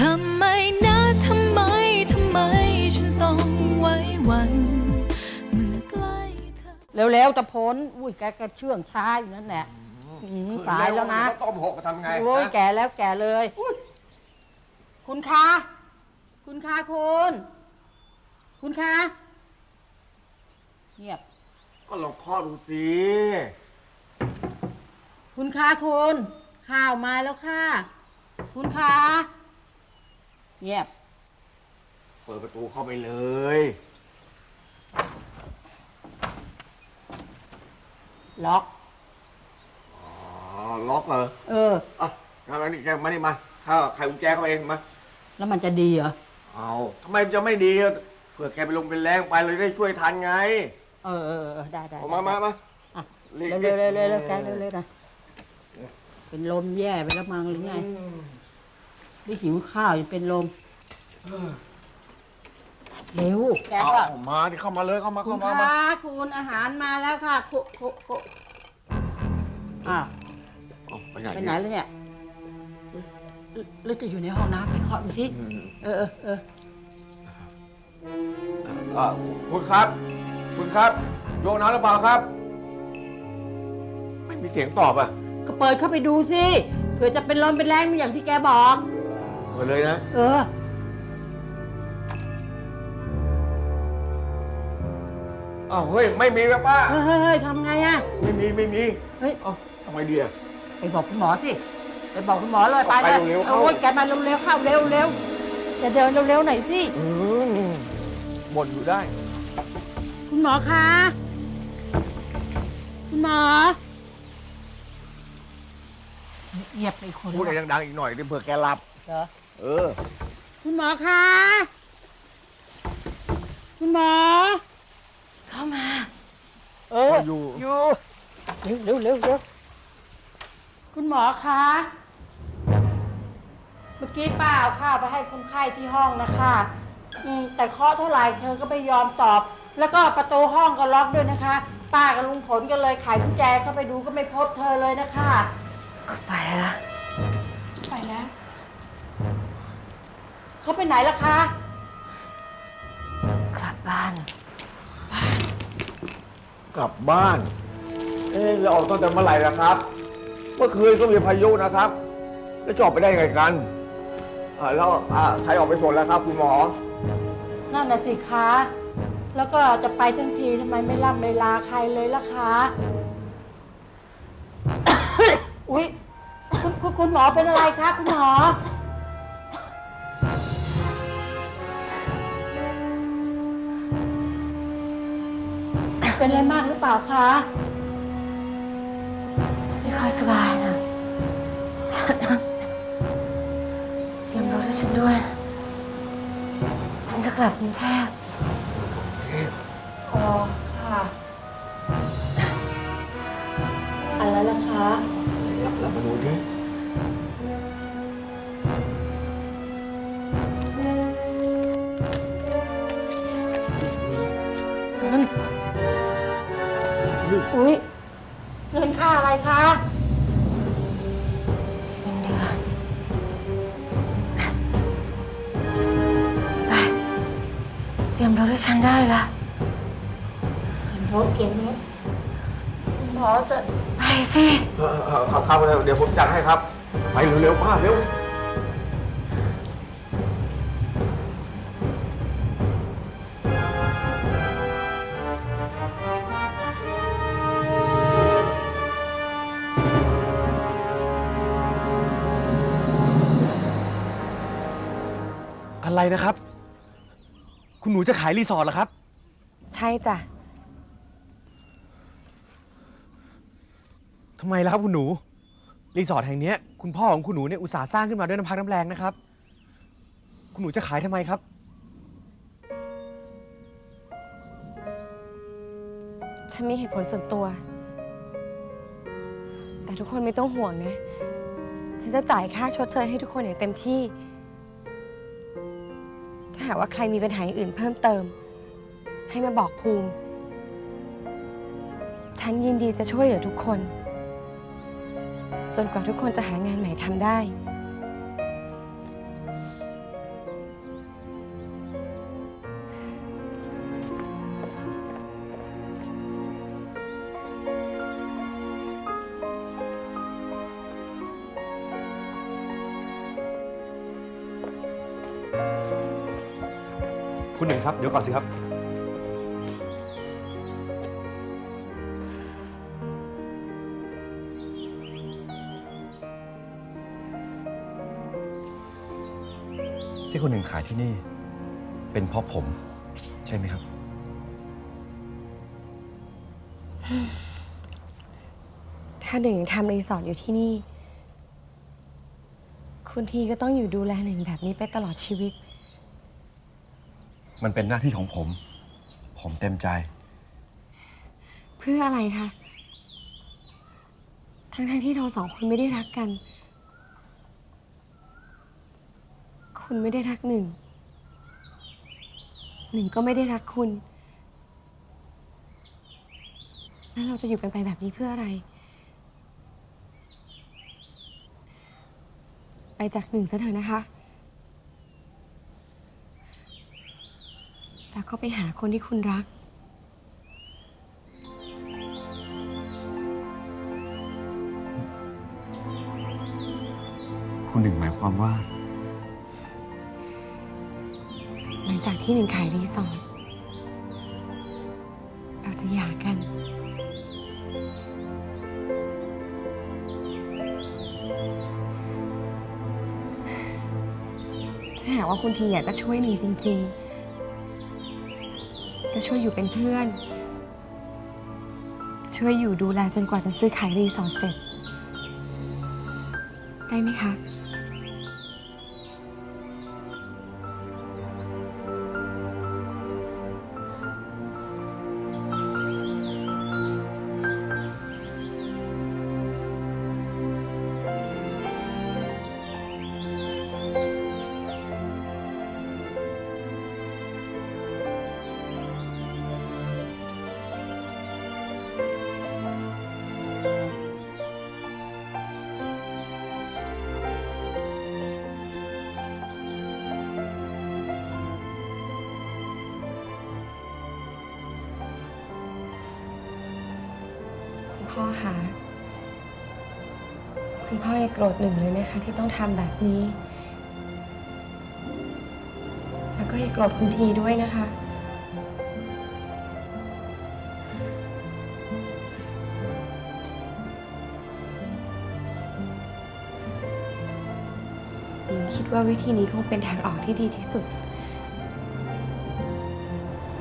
ทำไมนะทำไม ทำไม ฉันต้องไว้วัน เมื่อใกล้เธอ เร็วๆจะพ้น อุ้ยแกก็เชื่องช้าอยู่นั่นแหละอืมสายแล้วนะ ข้าวต้มหกมาทำไงโอ้ยฮะแก่แล้วแก่เลย คุณคะ คุณคะคุณ คุณคะ เงียบ ก็ลองเคาะดูสิคุณคะคุณ ข้าวมาแล้วค่ะ คุณคะ เงียบ เปิดประตูเข้าไปเลย ล็อก อ๋อ ล็อกเหรอเออ อะทำไมนี่แกมานี่มาข้าไขกุญแจเข้าไปเองมา แล้วมันจะดีเหรอ เอาทำไมจะไม่ดีอะเผื่อแกไปลงเป็นแรงไปเลยได้ช่วยทันไงเออเออเออได้ได้เอามามามาอะรีบเร็วเร็วเร็วเร็วเร็วแกเร็วเร็วนะเป็นลมแย่ไปแล้วมั้งหรือไง อืม ได้หิวข้าวยังเป็นลมเร็วแกเอาก็ เอามาที่เข้ามาเลยเข้ามาคุเข้าณมามาคะคุณอาหารมาแล้วค่ะคุคุคุอ้าวเอาไปไหนไปไหนแล้วเนี่ยหรือจะอยู่ในห้องน้ำไปเคาะดูสิอืมเออเออเอออะคุณครับ คุณครับโยกน้ำหรือเปล่าครับ ไม่มีเสียงตอบอะก็เปิดเข้าไปดูสิเผื่อจะเป็นลมเป็นแรงอย่างที่แกบอก เปิดเลยนะ เออ อ้าวเฮ้ยไม่มีแล้วป้า เฮ้ยเฮ้ยเฮ้ยทำไงอะไม่มีไม่มีเฮ้ย เอ้าทำไมดีอะไปบอกคุณหมอสิ ไปบอกคุณหมอเลยไปไปเลยเร็วๆเข้า โอ้ยแกมาเร็วๆเข้าเร็วเร็วจะเดินเร็วๆหน่อยสิ อืมบ่นอยู่ได้ คุณหมอคะ คุณหมอเงียบไปคนพูดอะไรดังๆอีกหน่อยดิเผื่อแกหลับเหรอ เออ คุณหมอคะ คุณหมอ เข้ามา เอออยู่ อยู่เร็วเร็วเร็วเร็วคุณหมอคะ เมื่อกี้ป้าเอาข้าวไปให้คนไข้ที่ห้องนะคะอืมแต่เคาะเท่าไหร่เธอก็ไม่ยอมตอบ แล้วก็ประตูห้องก็ล็อกด้วยนะคะ ป้ากับลุงผลก็เลยไขกุญแจเข้าไปดูก็ไม่พบเธอเลยนะคะ ไปแล้วไปแล้ว เขาไปไหนล่ะคะ กลับบ้าน กลับบ้าน เอ๊ะเราออกตั้งแต่เมื่อไหร่ล่ะครับ เมื่อคืนก็มีพายุนะครับ แล้วจะออกไปได้ไงกันอ่าแล้วอ่าใครออกไปส่งแล้วครับ คุณหมอ นั่นน่ะสิคะ แล้วก็จะไปทั้งทีทำไมไม่ล่ำไม่ลาใครเลยล่ะคะ อุ๊ยคุณคุณคุณหมอเป็นอะไรคะคุณหมอ เป็นอะไรมากหรือเปล่าคะไม่ค่อยสบายนะเตรียมรถให้ฉันด้วย ฉันจะกลับกรุงเทพอ๋อค่ะ อะไรล่ะคะเรามาดูดิเงิน อุ๊ยเงินค่าอะไรคะเงินเดือนไปเตรียมรถให้ฉันได้ละเห็นรถเก็บรถคุณหมอจะไปสิ เออเออครับครับเดี๋ยวผมจัดให้ครับ ไปเร็วๆป้าเร็ว อะไรนะครับ คุณหนูจะขายรีสอร์ทเหรอครับ ใช่จ้ะ ทำไมล่ะครับคุณหนู รีสอร์ทแห่งเนี้ยคุณพ่อของคุณหนูเนี่ยอุตส่าห์สร้างขึ้นมาด้วยน้ำพักน้ำแรงนะครับ คุณหนูจะขายทำไมครับ ฉันมีเหตุผลส่วนตัว แต่ทุกคนไม่ต้องห่วงนะ ฉันจะจ่ายค่าชดเชยให้ทุกคนอย่างเต็มที่ถ้า หากว่าใครมีปัญหาอย่างอื่นเพิ่มเติม ให้มาบอกภูมิ ฉันยินดีจะช่วยเหลือทุกคน จนกว่าทุกคนจะหางานใหม่ทำได้ คุณหนึ่งครับ เดี๋ยวก่อนสิครับ ที่คุณหนึ่งขายที่นี่ เป็นเพราะผม ใช่ไหมครับ ถ้าหนึ่งทำรีสอร์ทอยู่ที่นี่ คุณทีก็ต้องอยู่ดูแลหนึ่งแบบนี้ไปตลอดชีวิต มันเป็นหน้าที่ของผม ผมเต็มใจ เพื่ออะไรคะ ทั้งๆที่เราสองคนไม่ได้รักกัน คุณไม่ได้รักหนึ่ง หนึ่งก็ไม่ได้รักคุณ แล้วเราจะอยู่กันไปแบบนี้เพื่ออะไร ไปจากหนึ่งซะเถอะนะคะ แล้วก็ไปหาคนที่คุณรัก คุณหนึ่งหมายความว่า หลังจากที่หนึ่งขายรีสอร์ทเราจะหย่ากัน ถ้าหากว่าคุณทีอยากจะช่วยหนึ่งจริง ๆ จะช่วยอยู่เป็นเพื่อน ช่วยอยู่ดูแลจนกว่าจะซื้อขายรีสอร์ทเสร็จ ได้ไหมคะ พ่อคะคุณพ่ออย่าโกรธหนึ่งเลยนะคะ ที่ต้องทำแบบนี้ แล้วก็อย่าโกรธคุณทีด้วยนะคะหนูคิดว่าวิธีนี้คงเป็นทางออกที่ดีที่สุด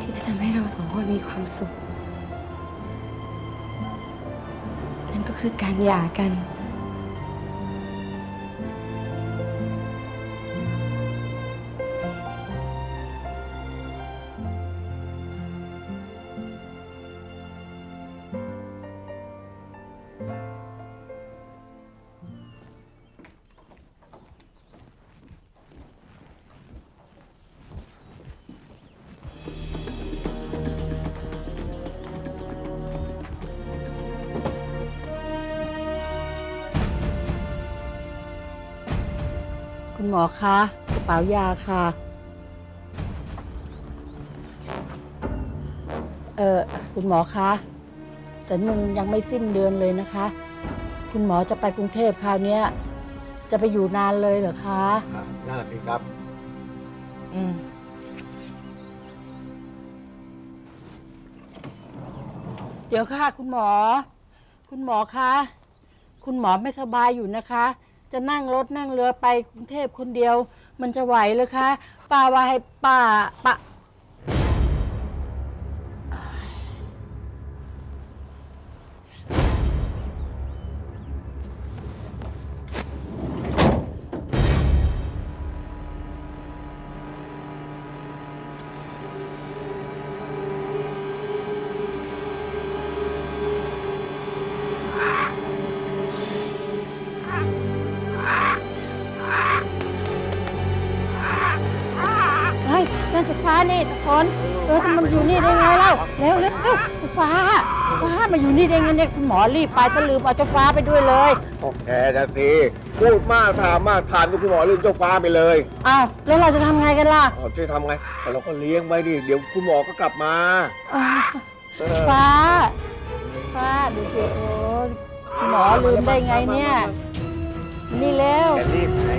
ที่จะทำให้เราสองคนมีความสุข คือการหย่ากัน คุณหมอคะกระเป๋ายาค่ะ เออคุณหมอคะแต่มันยังไม่สิ้นเดือนเลยนะคะ คุณหมอจะไปกรุงเทพคราวเนี้ย จะไปอยู่นานเลยเหรอคะน่าสิครับ อืม เดี๋ยวค่ะ คุณหมอ คุณหมอคะ คุณหมอไม่สบายอยู่นะคะ จะนั่งรถนั่งเรือไปกรุงเทพคนเดียว มันจะไหวเลยคะป้าว่าให้ป้าป้า ไฟฟ้านี่ตะคนเออจะมันอยู่นี่ได้ไงเล่าเร็วเร็วเร็วไฟฟ้าไฟฟ้ามาอยู่นี่ได้ไงเนี่ยคุณหมอรีบไปจะลืมเอาเจ้าฟ้าไปด้วยเลยโอเคนะสิพูดมากถามมากถามคุณหมอลืมเจ้าฟ้าไปเลยอ้าวแล้วเราจะทำไงกันล่ะเอาช่วยทำไงแต่เราก็เลี้ยงไว้ดิเดี๋ยวคุณหมอก็กลับมาอ้าวเออฟ้าฟ้าดูสิโอ้คุณหมอลืมได้ไงเนี่ยนี่เร็วแกรีบไง